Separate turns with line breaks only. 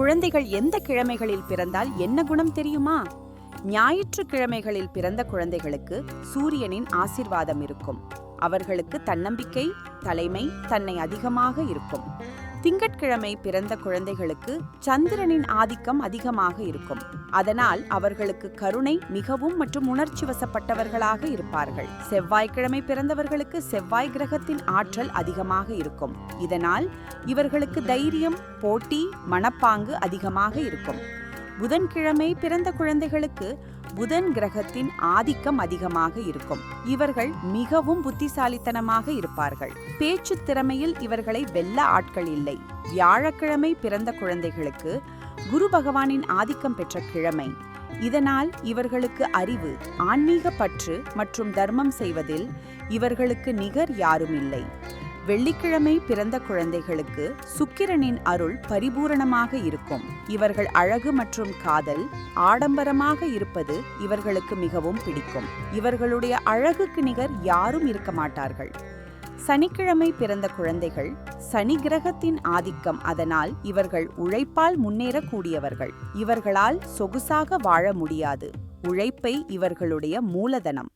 குழந்தைகள் எந்த கிழமைகளில் பிறந்தால் என்ன குணம் தெரியுமா? ஞாயிற்றுக்கிழமைகளில் பிறந்த குழந்தைகளுக்கு சூரியனின் ஆசிர்வாதம் இருக்கும். அவர்களுக்கு தன்னம்பிக்கை தலைமை தன்னை அதிகமாக இருக்கும். திங்கட்கிழமை பிறந்த குழந்தைகளுக்கு சந்திரனின் ஆதிக்கம் அதிகமாக இருக்கும். அதனால் அவர்களுக்கு கருணை மிகவும் மற்றும் உணர்ச்சி வசப்பட்டவர்களாக இருப்பார்கள். செவ்வாய்க்கிழமை பிறந்தவர்களுக்கு செவ்வாய் கிரகத்தின் ஆற்றல் அதிகமாக இருக்கும். இதனால் இவர்களுக்கு தைரியம் போட்டி மனப்பாங்கு அதிகமாக இருக்கும். புதன்கிழமை பிறந்த குழந்தைகளுக்கு புதன் கிரகத்தின் ஆதிக்கம் அதிகமாக இருக்கும். இவர்கள் மிகவும் புத்திசாலித்தனமாக இருப்பார்கள். பேச்சு திறமையில் இவர்களை வெல்ல ஆட்கள் இல்லை. வியாழக்கிழமை பிறந்த குழந்தைகளுக்கு குரு பகவானின் ஆதிக்கம் பெற்ற கிழமை. இதனால் இவர்களுக்கு அறிவு ஆன்மீக பற்று மற்றும் தர்மம் செய்வதில் இவர்களுக்கு நிகர் யாரும் இல்லை வெள்ளிக்கிழமை பிறந்த குழந்தைகளுக்கு சுக்கிரனின் அருள் பரிபூரணமாக இருக்கும். இவர்கள் அழகு மற்றும் காதல் ஆடம்பரமாக இருப்பது இவர்களுக்கு மிகவும் பிடிக்கும். இவர்களுடைய அழகுக்கு நிகர் யாரும் இருக்க மாட்டார்கள். சனிக்கிழமை பிறந்த குழந்தைகள் சனி கிரகத்தின் ஆதிக்கம் அதனால் இவர்கள் உழைப்பால் முன்னேறக்கூடியவர்கள். இவர்களால் சொகுசாக வாழ முடியாது. உழைப்பை இவர்களுடைய மூலதனம்.